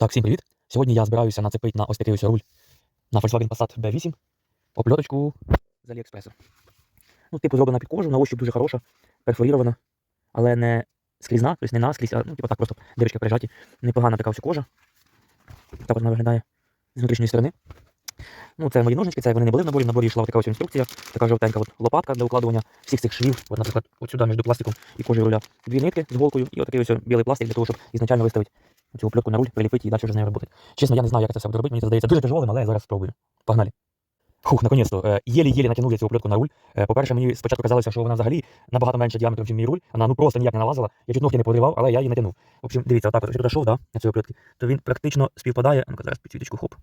Так, всім привіт. Сьогодні я збираюся нацепити на ось такий ось руль на Volkswagen Passat B8 опльоточку з Аліекспресу. Ну, типу, зроблена під кожу, на ощупь дуже хороша, перфорірована, але не скрізна, тобто не наскрізь, а ну, типу так просто дирочки прижаті. Непогана така ось кожа. Так вона виглядає з внутрішньої сторони. Ну, це мої ножнички, це вони не були в наборі. В наборі йшла така ось інструкція, така жовтенька от лопатка для укладування всіх цих швів. От, наприклад, от сюди між пластиком і кожею руля дві нитки з голкою і отакий ось білий пластик для того, щоб ізначально виставити цю плетку на руль, приліпити і далі вже з нею робити. Чесно, я не знаю, як це все буде робити. Мені це здається дуже тяжелим, але я зараз спробую. Погнали. Фух, наконець-то. Е, Єлі-єлі натягнув я цю плетку на руль. Е, По-перше, мені спочатку казалося, що вона взагалі набагато менше діаметром, ніж мій руль. Вона ну просто ніяк не налазила. Я чуть ногті не подривав, але я її натягнув. В общем, дивіться, отак, от, якщо туди да, на цій оплетці, то він практично співпадає. Ну-ка, зараз підсвіточку, хоп.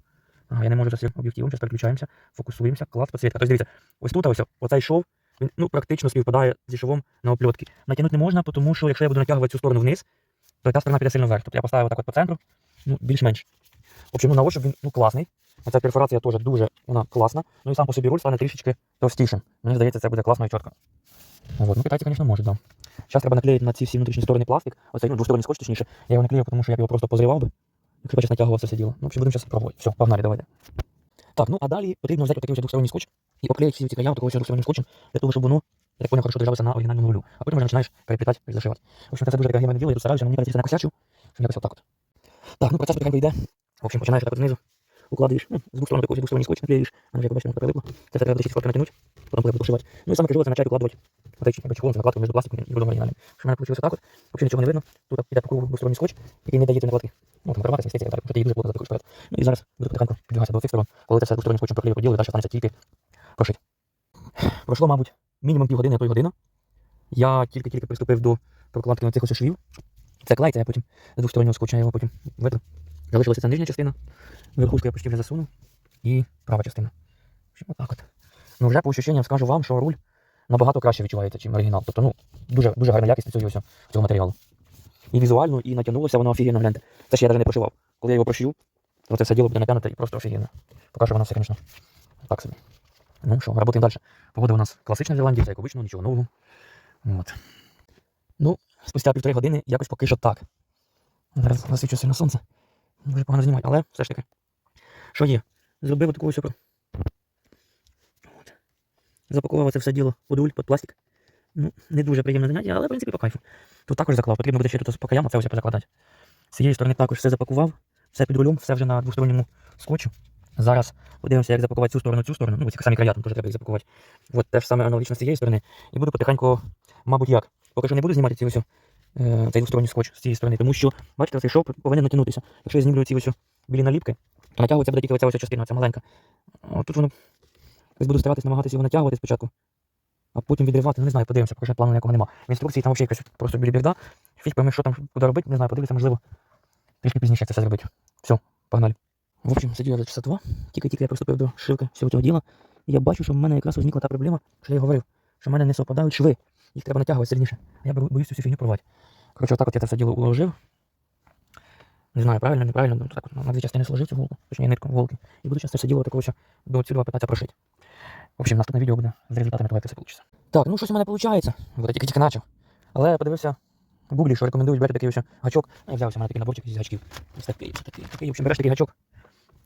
Ага, я не можу зараз об'єктивом, зараз переключаємося, фокусуємося, клас, підсвітка. Тобто дивіться, ось тут ось, оцей шов, він ну, практично співпадає зі шовом на опльотки. Натягнути не можна, тому що якщо я буду натягувати цю сторону вниз, то та сторона піде сильно вверх. Тобто я поставив так от по центру, ну, більш-менш. В общем, ну, на ощупь він ну, класний. Ця перфорація теж дуже вона класна. Ну і сам по собі руль стане трішечки товстішим. Мені здається, це буде класно і чітко. Вот. Ну, китайці, звісно, можуть, да. Зараз треба наклеїти на ці всі внутрішні сторони пластик. Оцей ну, двосторонній скотч, точніше. Я його наклею, тому що я б його просто позривав би. Якщо б натягував це все діло. Ну, в будемо зараз пробувати. Все, погнали, давайте. Так, ну а далі потрібно взяти такий ось двосторонній скотч і обклеїти всі ці края такого ось двостороннім скотчем, для того, щоб воно, я так понял, хорошо держалося на оригінальному рулю. А потім вже починаєш переплітати і зашивати. В общем, це дуже таке геймене діло, я тут стараюся, мені кажеться, накосячу, що якось отак от. Так, ну процес потихеньку йде. В общем, починаєш так от знизу, укладаєш, ну, з двох сторон такий двосторонній скотч наклеїш, а вже, як бачите, воно прилипло. Це треба складно натягнути, потім буде пошивати. Ну і саме тяжело це почати укладувати вот эти чехлом, накладку між пластиком і рулем оригінальним. Що в мене вийшло так от, взагалі нічого не видно, тут іде по кругу двосторонній скотч, який не дає накладки. Ну, там триматися, міститься, так, що ти їх дуже плотно затикуєш вперед. Ну і зараз буду потихеньку підбігатися до цих сторон, коли це все двостороннім скотчем проклею поділю, далі станеться тільки прошити. Пройшло, мабуть, мінімум півгодини, а то й година. Я тільки-тільки приступив до прокладки цих ось швів. Це клей, я потім з двостороннього скотча його потім витру. Залишилася ця нижня частина, верхушку я почти вже засунув, і права частина. Отак от. Ну вже по ощущенням скажу вам, що руль набагато краще відчувається, ніж оригінал. Тобто, ну, дуже, дуже гарна якість цього, цього матеріалу. І візуально, і натягнулося воно офігенно, гляньте. Це ще я навіть не прошивав. Коли я його прошию, то це все діло буде натягнуте і просто офігенно. Поки воно все, звісно, так собі. Ну що, працюємо далі. Погода у нас класична в Зеландії, це як обично, нічого нового. От. Ну, спустя півтори години якось поки що так. Зараз засвічу сильно сонце. Дуже погано знімати, але все ж таки. Що є? Зробив таку ось. От. Запакував це все діло під уль, під пластик. Ну, не дуже приємне заняття, але в принципі по кайфу. Тут також заклав, потрібно буде ще тут по це ось позакладати. З цієї сторони також все запакував, все під рулем, все вже на двосторонньому скотчу. Зараз подивимося, як запакувати цю сторону, цю сторону. Ну, ці самі края там теж треба їх запакувати. От те ж саме аналогічно з цієї сторони. І буду потихеньку, мабуть, як. Поки що не буду знімати ці ось, е, цей двосторонній скотч з цієї сторони, тому що, бачите, цей шов повинен натягнутися. Якщо я знімлю ці ось білі наліпки, то натягується буде тільки оця ось частина, ця маленька. От тут воно. Ось буду старатись намагатися його натягувати спочатку, а потім відривати. Ну, не знаю, подивимося, поки що плану ніякого нема. В інструкції там взагалі якась просто білі бірда. Фіг пойме, що там куди робити, не знаю, подивитися, можливо, трішки пізніше це все зробити. Все, погнали. В общем, я за часа тільки-тільки я приступив до шивки всього цього діла. І я бачу, що в мене якраз возникла та проблема, що я говорив, що в мене не совпадають шви. Їх треба натягувати сильніше. Я боюсь цю фігню порвати. Коротше, отак от я це все діло уложив. Не знаю, правильно, неправильно, ну, так от, на дві частини сложив цю голку, точніше нитку голки. І буду зараз все діло такого, до цього питатися прошити. В общем, наступне відео буде з результатами того, як це вийде. Так, ну щось у мене виходить. Вот тільки тільки почав. Але я подивився в гуглі, що рекомендують брати такий ось гачок. Ну, я взявся, у мене такий наборчик із гачків. Ось такий, ось такий, такий. В общем, береш такий гачок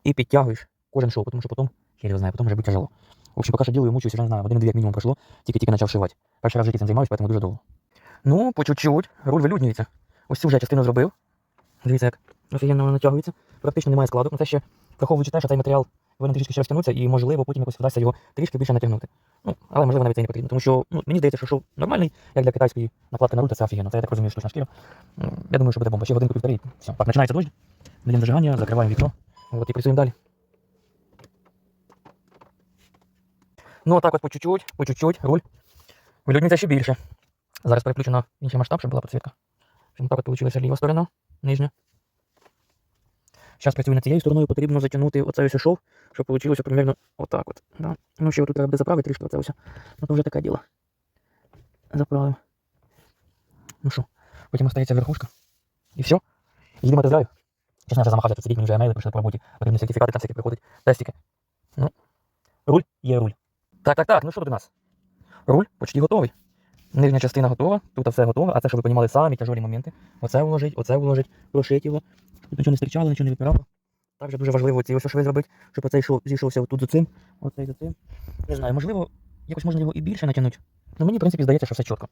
і підтягуєш кожен шов, тому що потім, я не знаю, потім може бути тяжело. В общем, поки що ділаю, мучуюся, вже не знаю, години-дві як мінімум пройшло, тільки-тільки почав шивати. Перший раз в житті цим займаюся, тому дуже довго. Ну, по чуть-чуть, руль вилюднюється. Ось цю вже частину зробив. Дивіться, як офігенно вона натягується. Практично немає складок. Ну це ще враховуючи те, що цей матеріал повинен трішки ще розтягнутися і, можливо, потім якось вдасться його трішки більше натягнути. Ну, але можливо навіть це не потрібно. Тому що ну, мені здається, що шов нормальний, як для китайської накладки на руль, це офігенно. Це я так розумію, штучна шкіра. Я думаю, що буде бомба. Ще годинку півтори. Все. Так, починається дощ. Даємо зажигання, закриваємо вікно. От і працюємо далі. Ну, отак от по чуть-чуть, по чуть-чуть, руль. Вилюднюється ще більше. Зараз переключу на інший масштаб, щоб була підсвітка. Щоб так от вийшла ліва сторона, нижня. Зараз працюю над цією стороною, потрібно затягнути оцей ось шов, щоб вийшло примерно отак от. Да. Ну, ще тут треба буде заправити трішки оце ось. Ну, то вже таке діло. Заправив. Ну що, потім остається верхушка. І все. Їдемо тезляю. Чесно, я вже замахався тут сидіти, мені вже емейли прийшли по роботі. Потрібні сертифікати, там всякі приходять. Тестики. Ну, руль є руль. Так, так, так, ну що тут у нас? Руль почти готовий. Нижня частина готова, тут все готове, а це, щоб ви розуміли, самі тяжелі моменти. Оце вложить, оце вложить, прошить його. Тут нічого не стрічало, нічого не випирало. Також дуже важливо ці ось шви зробити, щоб оцей шов зійшовся отут за цим, оцей за цим. Не знаю, можливо, якось можна його і більше натягнути. Ну мені, в принципі, здається, що все чітко.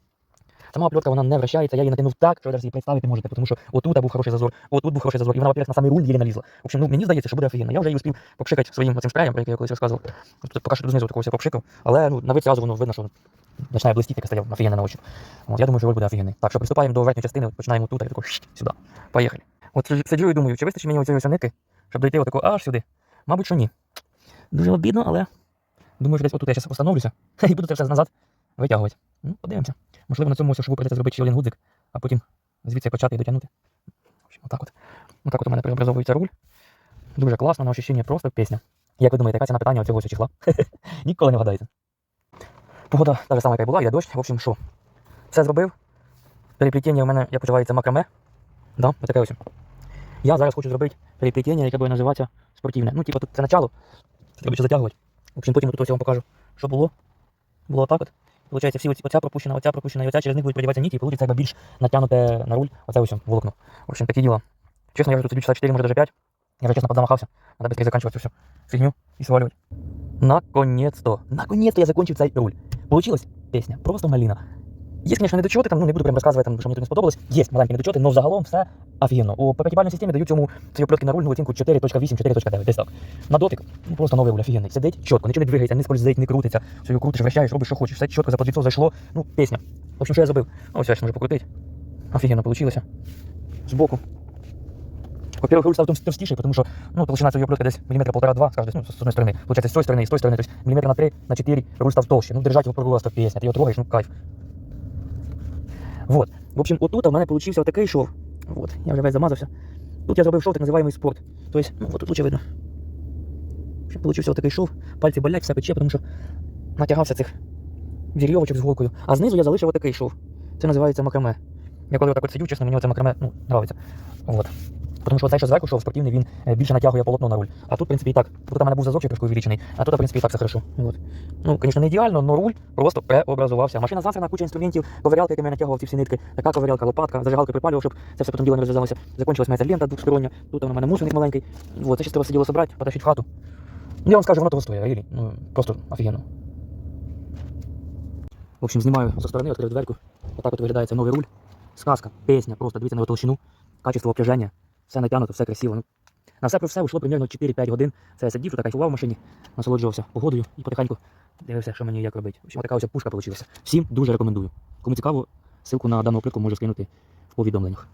Сама оплетка вона не вращається, я її натягнув так, що ви її представити можете, тому що отут був хороший зазор, отут був хороший зазор, і вона, во-первых, на самий руль її налізла. В общем, ну мені здається, що буде офігенно. Я вже її успів попшикати своїм цим спреєм, про який я колись розказував. Тут поки що тут знизу такого попшикав, але ну, на вид зразу воно видно, що починає блистіти, як стояв офігенно на очі. От, я думаю, що руль буде офігенний. Так, що приступаємо до верхньої частини, починаємо тут, і тако сюди. Поїхали. От сиджу- і думаю, чи вистачить мені оцієї нитки, щоб дойти отако аж сюди. Мабуть, що ні. Дуже обідно, але думаю, що десь отут я зараз постановлюся і буду це все назад витягувати. Ну, подивимося. Можливо, на цьому ось шву придеться зробити ще один гудзик, а потім звідси почати і дотягнути. В общем, отак от. Отак от у мене преобразовується руль. Дуже класно, на ощущення просто пісня. Як ви думаєте, яка ціна питання оцього числа? Ніколи не вгадаєте. Погода та ж сама, яка була, йде дощ. В общем, що? Все зробив. Переплетіння у мене, як почувається, макраме. Да, отаке ось. Я зараз хочу зробити переплетіння, яке буде називатися спортивне. Ну, типу, тут це начало. Треба ще затягувати. В общем, потім тут ось я вам покажу, що було. Було так от. Получається, всі оці, оця пропущена, оця пропущена і оця, через них будуть продіватися ніті, і вийде якби більш натягнуте на руль. Оце ось волокно. В общем, такі діла. Чесно, я вже тут сидю часа 4, може даже 5. Я вже чесно подзамахався. Надо быстрее заканчивать всю фигню и сваливать. Наконец-то. Наконец-то я закончил цей руль. Получилась песня. Просто малина. Есть, конечно, недочети, там, ну не буду прям розказувати, там, що мені тут не сподобалось. Є маленькі недочети, але взагалом все офігенно. У по системі дають цьому цій оплетки на рульну оцінку 4.8, 4.9, десь так. На дотик, ну просто новий руль офігенний. Сидить чітко, нічого не двигається, не скользить, не крутиться. Все його крутиш, вращаєш, робиш, що хочеш, все чітко за позицію зайшло. Ну, пісня. В общем, що я зробив? Ну, ось я можу покрутити. Офігенно получилося. Збоку. Во-первых, руль став товс- товстіший, тому що ну, толщина цієї оплетки десь міліметра полтора-два, скажешь, ну, з одної сторони. Получается, з цієї сторони, і з тої сторони, то есть міліметра на 3, на 4, руль став толще. Ну, держать его його просто пісня, ти його трогаєш, ну, кайф. Вот. В общем, отут у мене получився отакий шов. Вот, я вже весь замазався. Тут я зробив шов, так называемый спорт. Тобто, ну, вот тут лучше видно. В общем, получився отакий шов. Пальці болять, все пече, тому що натягався цих вірьовочок з голкою. А знизу я залишив отакий шов. Це називається макраме. Я коли отак от сидю, чесно, мені це макраме, ну, нравиться. Вот. Тому що цей, що зверху шов спортивний, він е, більше натягує полотно на руль. А тут, в принципі, і так. Тут у мене був зазорчик трошки увеличений, а тут, в принципі, і так все хорошо. Вот. Ну, звісно, не ідеально, але руль просто преобразувався. Машина зансерна, куча інструментів, ковирялки, якими я натягував ці всі нитки, така ковирялка, лопатка, зажигалки припалював, щоб це все потім діло не розв'язалося. Закончилась моя лента двостороння. Тут у мене мусорник маленький. Вот, це ще треба сиділо собрати, потащити в хату. Ну, я вам скажу, воно того стоїть, really. Ну, просто офігенно. В общем, знімаю зі сторони, відкрив дверку. Отак от виглядає цей новий руль. Сказка, пісня, просто дивіться на його толщину, качество обтяження, все натягнуто, все красиво. Ну, на все про все ушло примерно 4-5 годин. Це я сидів, так кайфував в машині, насолоджувався погодою і потихеньку дивився, що мені як робити. Ось така ось пушка вийшла. Всім дуже рекомендую. Кому цікаво, ссылку на дану оплітку можу скинути в повідомленнях.